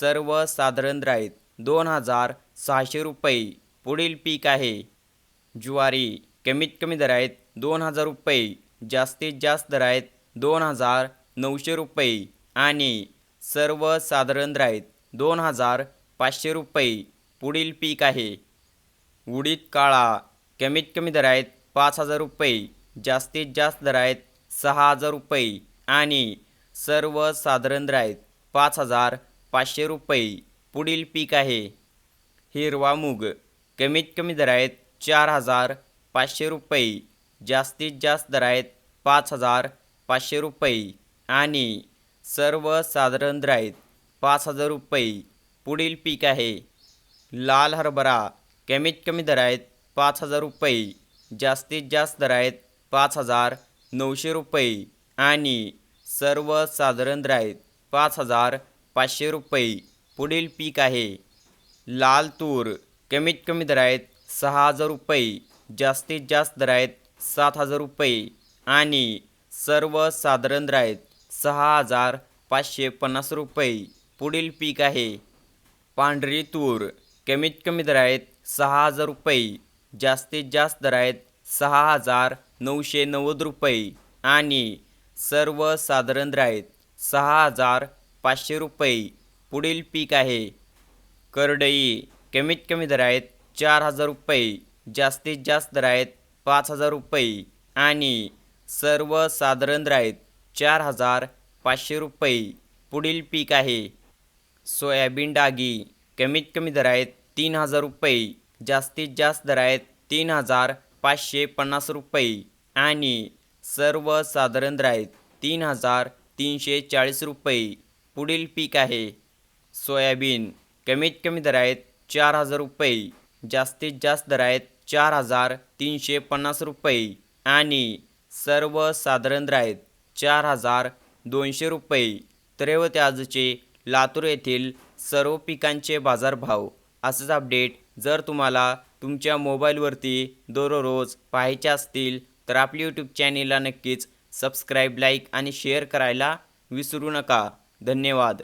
सर्वसाधारण साधारण आहेत दोन हजार सहाशे रुपये. पुढील पीक आहे. ज्वारी. कमीत कमी दर आहेत दोन हजार रुपये. जास्तीत जास्त दर आहेत दोन हजार नऊशे रुपये. आणि सर्वसाधारण साधारण आहेत दोन हजार पाचशे रुपये. पुढील पीक आहे. उडीद काळा. कमीत कमी दर आहेत पाच हजार रुपये. जास्तीत जास्त दर आहेत सहा हजार रुपये. आणि सर्वसाधारण साधारण आहेत पाच हजार पाचशे रुपये पुढील पीक आहे. हिरवा मूग कमीत कमी दर आहेत चार हजार पाचशे रुपये जास्तीत जास्त दर आहेत पाच हजार पाचशे रुपये आणि सर्वसाधारण दर आहेत पाच हजार रुपये पुढील पीक आहे. लाल हरभरा कमीत कमी दर आहेत पाच हजार रुपये जास्तीत जास्त दर आहेत पाच हजार नऊशे रुपये आणि सर्वसाधारण दर आहेत पाच हजार पाचशे रुपये. पुढील पीक आहे. लाल तूर कमीत कमी दर आहेत सहा हजार रुपये जास्तीत जास्त दर आहेत सात हजार रुपये आणि सर्वसाधारण दर आहेत सहा हजार पाचशे पन्नास रुपये. पुढील पीक आहे. पांढरी तूर कमीत कमी दर आहेत सहा हजार रुपये जास्तीत जास्त दर आहेत सहा हजार नऊशे नव्वद रुपये आणि सर्वसाधारण दर आहेत सहा हजार पाचशे रुपये. पुढील पीक आहे. करडई. कमीत कमी दर आहेत चार हजार रुपये. जास्तीत जास्त दर आहेत पाच हजार रुपये. आणि सर्वसाधारण दर आहेत चार हजार पाचशे रुपये. पुढील पीक आहे. सोयाबीन डागी. कमीत कमी दर आहेत तीन हजार रुपये. जास्तीत जास्त दर आहेत तीन हजार पाचशे पन्नास रुपये. आणि सर्वसाधारण दर आहेत तीन हजार तीनशे चाळीस रुपये. पुढील पीक आहे. सोयाबीन कमीत कमी दर आहेत चार हजार रुपये. जास्तीत जास्त दर आहेत चार हजार तीनशे पन्नास रुपये. आणि सर्वसाधारण दर आहेत चार हजार दोनशे रुपये. तर हे आजचे लातूर येथील सर्व पिकांचे बाजारभाव. असंच अपडेट जर तुम्हाला तुमच्या मोबाईलवरती दररोज पाहायचे असतील तर आपल्या यूट्यूब चॅनेलला नक्कीच सबस्क्राईब लाईक आणि शेअर करायला विसरू नका. धन्यवाद.